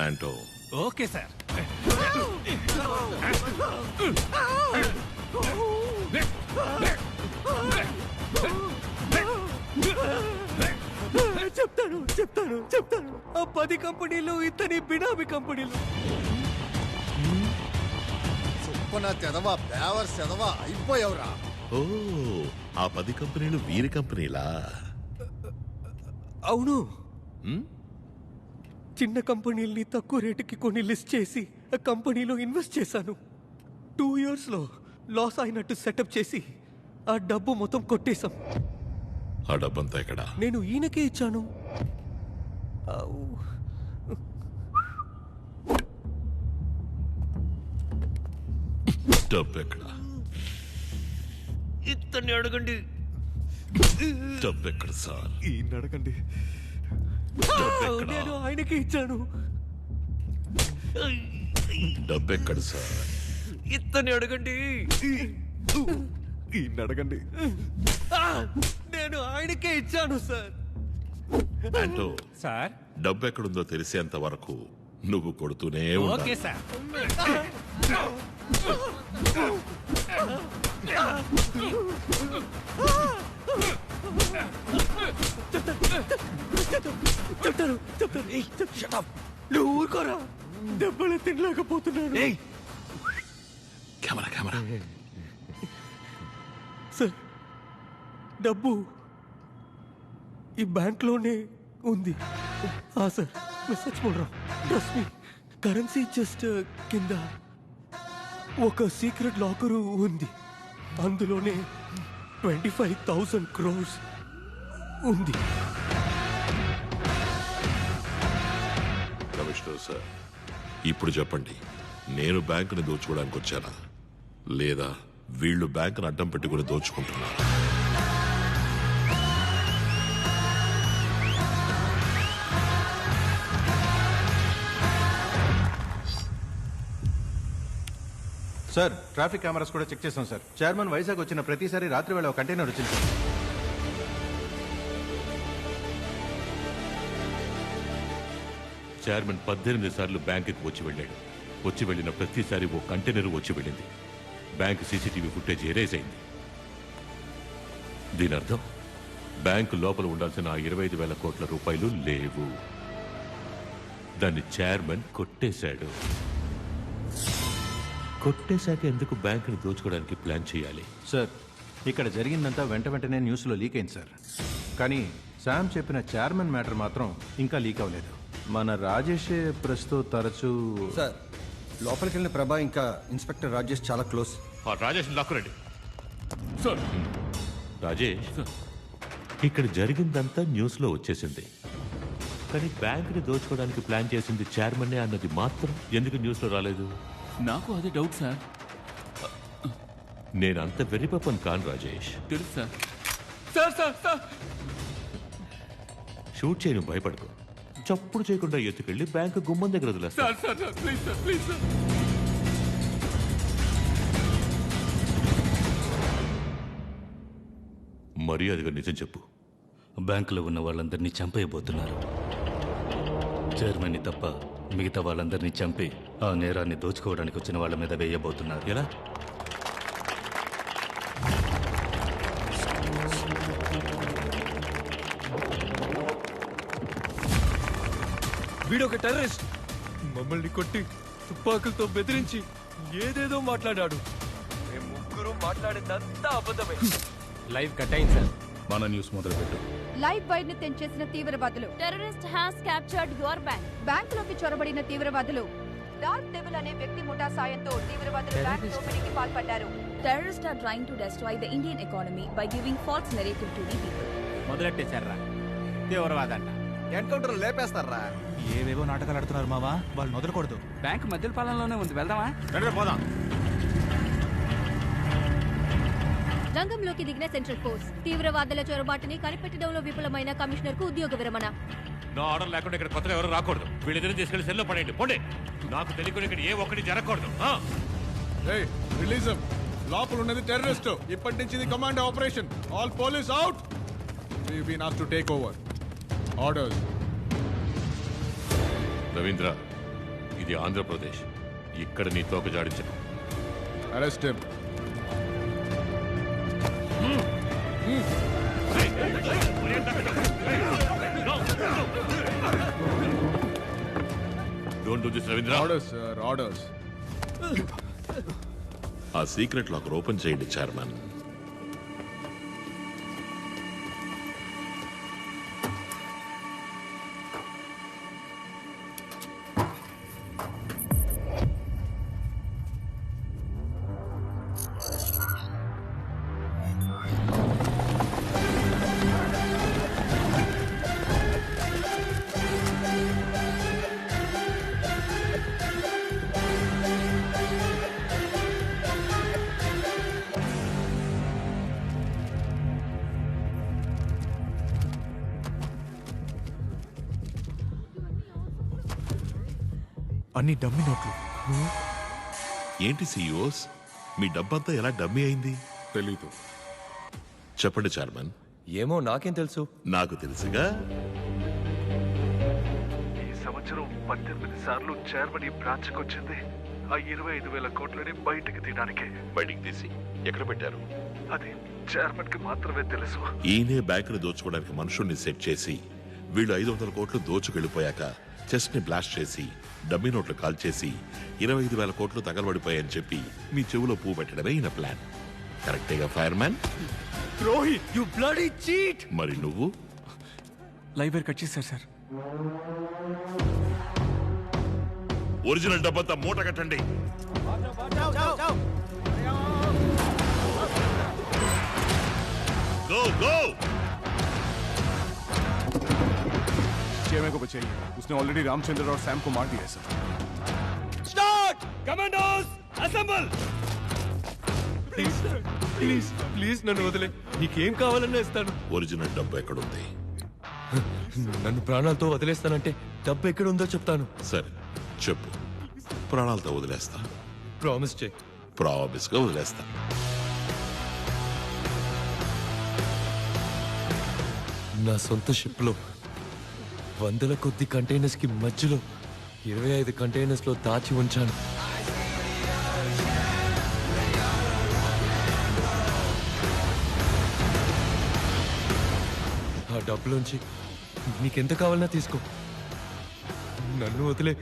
ఆంటో okay sir. చెప్తాను చెప్తాను చెప్తాను. ఆ పది కంపెనీలు ఇతని బినామీ కంపెనీలు. సుప్పన తెదవా బేవర్ సెదవా అయిపోయావురా. ఓ ఆ పది కంపెనీలు వీరి కంపెనీలా? అవును. హ్మ్? చిన్న కంపెనీల్ని తక్కువ రేటుకి కొన్ని లిస్ట్ చేసి ఆ కంపెనీలో ఇన్వెస్ట్ చేశాను. టూ ఇయర్స్లో లాస్ అయినట్టు సెటప్ చేసి ఆ డబ్బు మొత్తం కొట్టేశాం. ఆ డబ్బంతా ఎక్కడ? నేను ఈయనకే ఇచ్చాను. ఆవ్. డబ్బు ఎక్కడ? ఇతన్ని అడగండి. డబ్బు ఎక్కడ సార్? ఈయన అడగండి. నేను ఆయనకే ఇచ్చాను. డబ్బు ఎక్కడ సార్. ఇతన్ని అడగండి. ఈయన అడగండి. నేను ఆయనకే ఇచ్చాను సార్. ఆంటో సార్? డబ్బు ఎక్కడుందో తెలిసేంత వరకు నువ్వు కొడుతూనే ఓకే సార్. చెప్తాను చెప్తాను. షటప్ నువ్వు ఊరుకోరా. దెబ్బలు తినలేకపోతున్నాను. Camera camera. సార్ డబ్బు ఈ బ్యాంక్లోనే ఉంది. ఆ సార్ మెసేజ్ చూడరా. ట్రస్ట్ మీ కరెన్సీ జస్ట్ కింద ఒక సీక్రెట్ లాకరు ఉంది. అందులోనే ట్వంటీ ఫైవ్ థౌసండ్ క్రోర్స్ ఉంది. Commissioner sir. ఇప్పుడు చెప్పండి నేను బ్యాంకుని దోచుకోవడానికి వచ్చానా? లేదా వీళ్ళు బ్యాంకును అడ్డం పెట్టుకుని దోచుకుంటున్నారు? సార్ ట్రాఫిక్ కెమెరాస్ కూడా చెక్ చేస్తాం సార్. చైర్మన్ వైజాగ్ వచ్చిన ప్రతిసారి రాత్రి వేళ ఒక కంటైనర్ వచ్చింది సార్. చైర్మన్ పద్దెనిమిది సార్లు బ్యాంకుకి వచ్చి వెళ్ళాడు. వచ్చి వెళ్ళిన ప్రతిసారి ఓ కంటైనర్ వచ్చి వెళ్ళింది. బ్యాంక్ సీసీటీవీ ఫుటేజ్ ఎరేజ్ అయింది. దీని అర్థం బ్యాంకు లోపల ఉండాల్సిన ఆ ఇరవై ఐదు వేల కోట్ల రూపాయలు లేవు. దాన్ని చైర్మన్ కొట్టేశాడు. కొట్టేశాక ఎందుకు బ్యాంకుని దోచుకోవడానికి ప్లాన్ చేయాలి? సార్ ఇక్కడ జరిగిందంతా వెంట వెంటనే న్యూస్లో లీక్ అయింది సార్. కానీ శామ్ చెప్పిన చైర్మన్ మ్యాటర్ మాత్రం ఇంకా లీక్ అవ్వలేదు. మన రాజేషే ప్రస్తుతం తరచూ సార్ లోపలికి వెళ్ళిన ప్రభా ఇంకా ఇన్స్పెక్టర్ రాజేష్ చాలా క్లోజ్. రాజేష్ లాక్కురండి. రాజేష్ ఇక్కడ జరిగిందంతా న్యూస్లో వచ్చేసింది. కానీ బ్యాంకుని దోచుకోవడానికి ప్లాన్ చేసింది చైర్మన్నే అన్నది మాత్రం ఎందుకు న్యూస్లో రాలేదు? నాకు అదే డౌట్ సార్. నేను అంత వెర్రిపప్పని కాను రాజేష్. తెలుసు sir. Sir sir sir. Shoot చేయను భయపడకు. చప్పుడు చేయకుండా ఎత్తుకెళ్ళి బ్యాంకు గుమ్మం దగ్గర వదిలేస్తా. Sir sir sir please sir please sir. మర్యాదగా నిజం చెప్పు. బ్యాంకులో ఉన్న వాళ్ళందరినీ చంపేయబోతున్నారు. చైర్మన్ని తప్ప మిగతా వాళ్ళందరినీ చంపి ఆ నేరాన్ని దోచుకోవడానికి వచ్చిన వాళ్ళ మీద వేయబోతున్నారు. ఎలా? వీడొక టెర్రరిస్ట్. మమ్మల్ని కొట్టి తుపాకులతో బెదిరించి ఏదేదో మాట్లాడాడు. మేము ముగ్గురు మాట్లాడిందంతా అబద్ధమే. లైవ్ కట్ అయింది సార్. మన న్యూస్ మొదలు పెట్టు లైవ్ వైర్ని తెంచేసిన తీవ్రవాదులు. Terrorist has captured your bank బ్యాంకులోకి చొరబడిన తీవ్రవాదులు. డార్క్ డెవిల్ అనే వ్యక్తి ముఠా సాయంతో తీవ్రవాదులు బ్యాంక్ దోపిడీకి పాల్పడ్డారు. Terrorist are trying to destroy the Indian economy by giving false narrative to the people మొదలెట్టేశారా తీవ్రవాదంట. ఎన్కౌంటర్ లేపేస్తారా? ఏవేవో నాటకాలు ఆడుతున్నారు మావా వాళ్ళు వదలకూడదు బ్యాంక్ మధ్య పాలనలోనే ఉంది వెళ్దామా? పోదాం. రంగంలోకి దిగిన సెంట్రల్ ఫోర్స్ తీవ్రవాదుల చొరబాటుని కనిపెట్టడంలో విఫలమైన కమిషనర్కు ఉద్యోగ విరమణ. నా ఆర్డర్ లేకుండా ఇక్కడ కొత్తగా ఎవరు రాకూడదు. వీళ్ళిద్దరిని తీసుకెళ్ళి సెల్లో పడేయండి. పోండి. నాకు తెలియకుండా ఇక్కడ ఏ ఒక్కటి జరగకూడదు? రిలీజ్. లోపల ఉన్నది టెర్రరిస్ట్. ఇప్పటి నుంచి ఇది command operation. All police out. We been as to take over. Orders Ravindra ఇది ఆంధ్రప్రదేశ్. ఇక్కడ నీ తోక జాడించను arrest don't do this Ravindra orders orders ఆ సీక్రెట్ లాకర్ ఓపెన్ చేయండి చైర్మన్. అన్ని డమ్మి నోట్లు. ఏంటి సీఈఓస్? మీ డబ్బంతా ఎలా డమ్మీ అయింది? తెలీదు. చెప్పండి చైర్మన్. ఏమో నాకేం తెలుసు? నాకు తెలుసుగా? ఈ సంవత్సరం పద్దెనిమిది సార్లు చైర్మన్ ఈ బ్రాంచ్ వచ్చింది ఆ ఇరవై ఐదు వేల కోట్లని బయటికి తీయడానికి. బయటికి తీసి ఎక్కడ పెట్టారు? అది చైర్మన్కి మాత్రమే తెలుసు. ఈయనే బ్యాంకుని దోచుకోవడానికి మనుషుల్ని సెట్ చేసి వీళ్ళు ఐదు వందల కోట్లు దోచుకెళ్ళిపోయాక చెస్ట్ని బ్లాస్ట్ చేసి డమ్మీ నోట్లు కాల్ చేసి ఇరవై ఐదు వేల కోట్లు తగలబడిపోయాయని చెప్పి మీ చెవులో పువ్వు పెట్టడమే ఈయన plan కరెక్టేగా fire man Rohit you bloody cheat మరి నువ్వు లైవ్ వైర్ కట్ చేశారు సార్ ఒరిజినల్ డబ్బంతా మూట కట్టండి గో గో चेयरमैन को बचाइए उसने ऑलरेडी रामचंद्र और सैम को मार दिया है सर ప్లీజ్ ప్లీజ్ ప్లీజ్ నన్ను వదిలే నీకేం కావాలన్నా ఇస్తాను ఒరిజినల్ డబ్బు ఎక్కడుంది నన్ను ప్రాణాలతో వదిలేస్తానంటే డబ్బు ఎక్కడ ఉందో చెప్తాను సరే చెప్పు ప్రాణాలతో వదిలేస్తా ప్రామిస్ చేయి ప్రామిస్ గా వదిలేస్తా నా సొంత షిప్లో వందల కొద్ది కంటైనర్స్కి మధ్యలో ఇరవై ఐదు కంటైనర్స్లో దాచి ఉంచాను. ఆ డబ్బులోంచి నీకెంత కావాలన్నా తీసుకో. నన్ను వదిలే.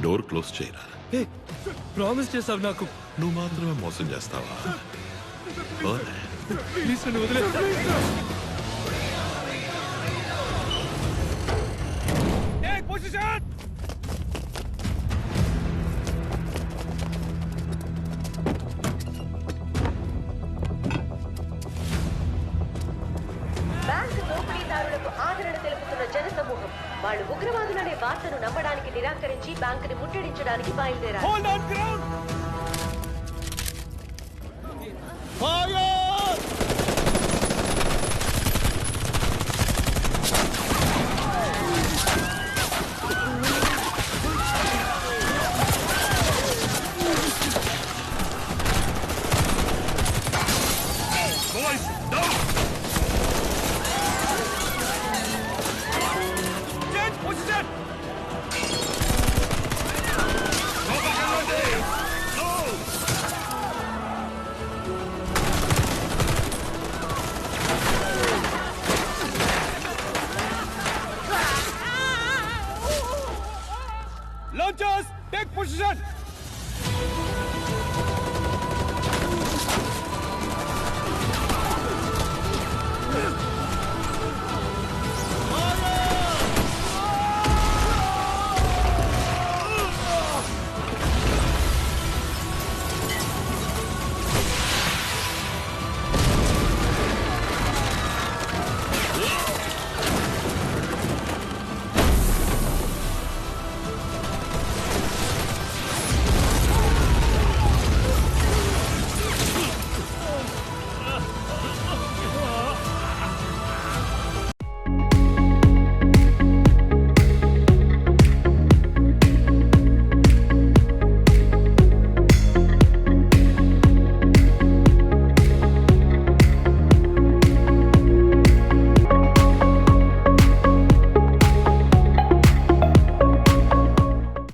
డోర్ క్లోజ్ చేయరా? ప్రామిస్ చేసావు నాకు. నువ్వు మాత్రమే మోసం చేస్తావా. ప్లీజ్ నన్ను వదిలే. వాళ్ళు ఉగ్రవాదులనే వార్తను నమ్మడానికి నిరాకరించి బ్యాంకుని ముట్టడించడానికి బయలుదేరారు.